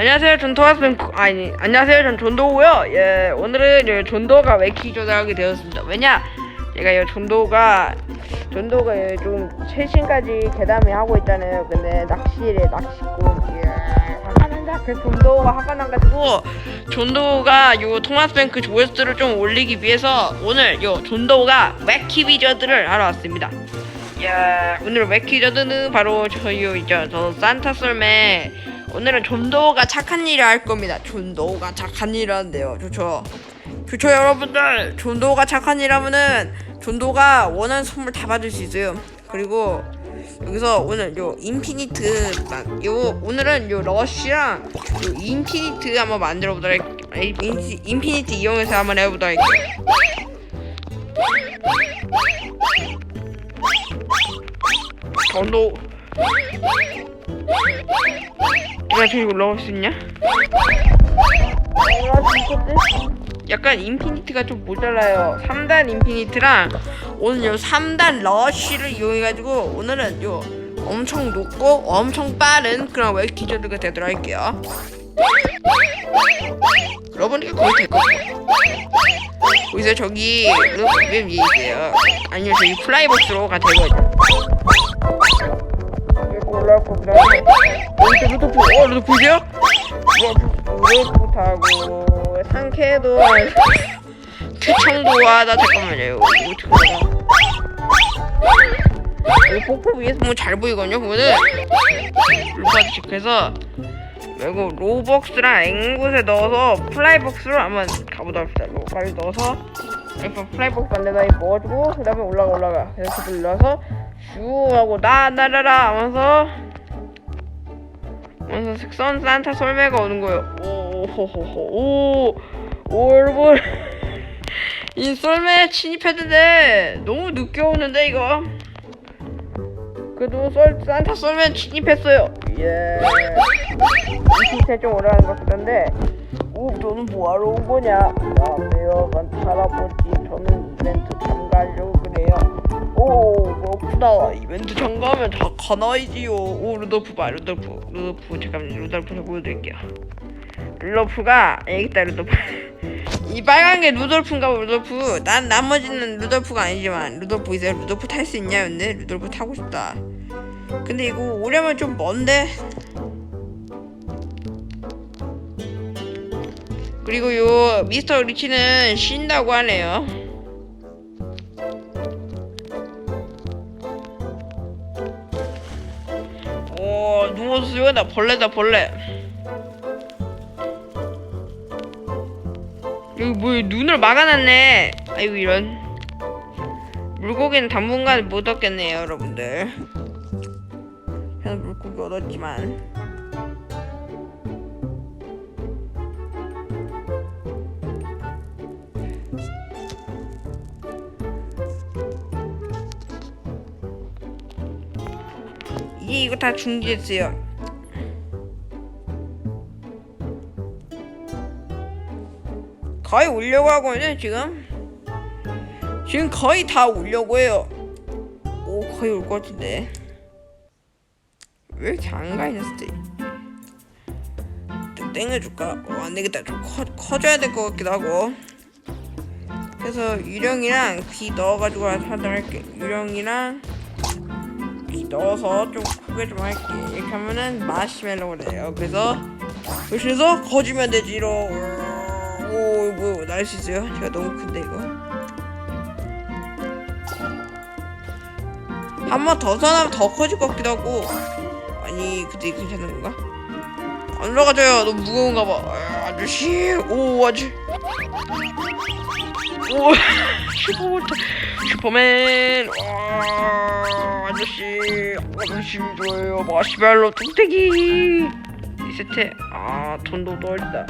안녕하세요 존도하스는 아니 안녕하세요 전 존도고요. 예 오늘은 예, 존도가 웨키 조달하게 되었습니다. 왜냐 제가 이 존도가 존도가 예, 좀 최신까지 계담이 하고 있잖아요 근데 낚시래 낚시꾼 예 난다 그 존도가 화가 나가지고 존도가 요 토마스뱅크 조회수를 좀 올리기 위해서 오늘 요 존도가 웨키 비저드를 하러 왔습니다. 야 오늘 웨키저드는 바로 저요 이제 저 산타 썰매 오늘은 존도가 착한 일을 할 겁니다. 존도가 착한 일을 한대요. 좋죠. 좋죠 여러분들. 존도가 착한 일 하면은 존도가 원하는 선물 다 받을 수 있어요. 그리고 여기서 오늘 요 인피니트 만- 요 오늘은 요 러쉬랑 요 인피니트 한번 만들어 보도록 할게요. 아니, 인- 인피니트 이용해서 한번 해보도록 할게요. 존도 누가 저기 올라올 수 있냐? 약간 인피니트가 좀 모자라요. 3단 인피니트랑 오늘 요 3단 러쉬를 이용해가지고 오늘은 요 엄청 높고 엄청 빠른 그런 웨이키저드가 되도록 할게요. 여러분이 거의 될 거예요. 거기서 저기 루프빔 있어요. 아니요 저기 플라이복스로 가 되거든요. 올라올 겁니다. 여기 루드프, 어 루드프세요? 루드프 타고 상쾌도 최청도와 나 잠깐만요. 어떻게? 여기 폭포 위에서 보면 잘 보이거든요. 보면은 루파드 체크해서 이거 로벅스랑 앵곳에 넣어서 플라이복스로 한번 가보도록 합시다. 로까지 넣어서 이렇게 플라이복스 반대다리 넣어주고 그 다음에 올라가 올라가 이렇게 눌러서 슈 하고 나나라라 하면서 하면서 색선 산타 솔매가 오는 거예요. 오호호호 오오 여러분 이 솔매에 침입했는데 너무 늦게 오는데 이거 그래도 썰, 산타 썰면 진입했어요. 예. 이 밑에 좀 오라는 것 같던데. 오, 너는 뭐하러 온 거냐? 안녕하세요, 산 이벤트 참가하면 다 가나이지요. 오, 루돌프 봐, 루돌프. 루돌프, 잠깐만, 루돌프 좀 보여드릴게요. 루돌프가, 여기 있다, 루돌프. 이 빨간 게 루돌프인가 봐, 루돌프. 난 나머지는 루돌프가 아니지만, 루돌프 이제 루돌프 탈 수 있냐, 근데? 루돌프 타고 싶다. 근데 이거 오려면 좀 먼데? 그리고 요 미스터 리치는 쉰다고 하네요. 오 누워서 나 벌레다 벌레. 여기 뭐 눈을 막아놨네. 아이고 이런. 물고기는 당분간 못 얻겠네요 여러분들. 그래서 물고기 얻었지만. 이제 이거 다 중지했어요. 거의 오려고 하거든요 지금. 지금 거의 다 오려고 해요. 오 거의 올 것 같은데. 왜 이렇게 안 가냐 스테 좀 땡겨줄까? 어 안되겠다 좀 커, 커져야 될 것 같기도 하고 그래서 유령이랑 귀 넣어가지고 하도록 할게 유령이랑 귀 넣어서 좀 크게 좀 할게 이렇게 하면은 마시멜로가 돼요 그래서 그래서 거지면 되지로 오 뭐 날수 있어요? 제가 너무 큰데 이거? 한 번 더 사나면 더 커질 것 같기도 하고. 아니 그때 괜찮은 건가? 안 올라가져요. 너무 무거운가 봐. 아, 아저씨. 오 아저씨. 오 슈퍼 슈퍼맨. 와 아저씨. 아저씨 좋아요. 마시멜로 뚝배기 리세트 아 돈도 떨다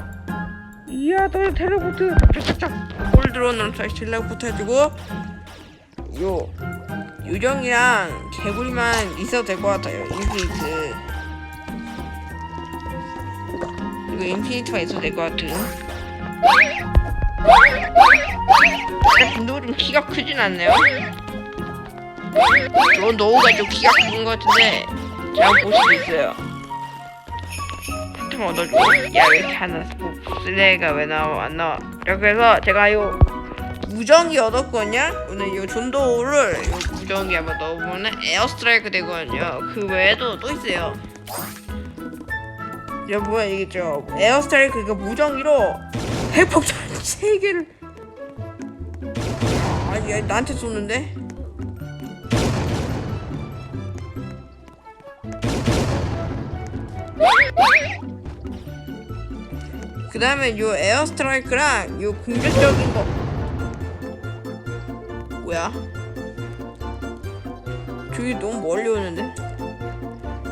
이야 너 텔레포트 짝짝짝 홀드로는 다시 텔레포트 해주고 요 요정이랑 개구리만 있어도 될 것 같아요. 인피니트. 그리고 인피니트가 있어도 될 것 같아요. 근데 좀 키가 크진 않네요. 저 노우가 좀 키가 큰 것 같은데 제가 볼 수도 있어요. 총 얻어주고 야왜 이렇게 하나 뭐 쓰레기가 왜 나와 안 나와 해서 제가 요 무전기 얻었거든요? 오늘 요 존도를 요 무전기 한번 넣어보면 에어스트라이크 되거든요. 그 외에도 또 있어요. 여러분 이게 죠 에어스트라이크 그 무전기로 핵폭탄 3개를. 아니 얘 나한테 쏘는데 다음에 요 에어 스트라이크랑 요 공격적인 거. 뭐야? 저기 너무 멀리 오는데?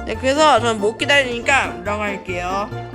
네 그래서 저는 못 기다리니까 올라갈게요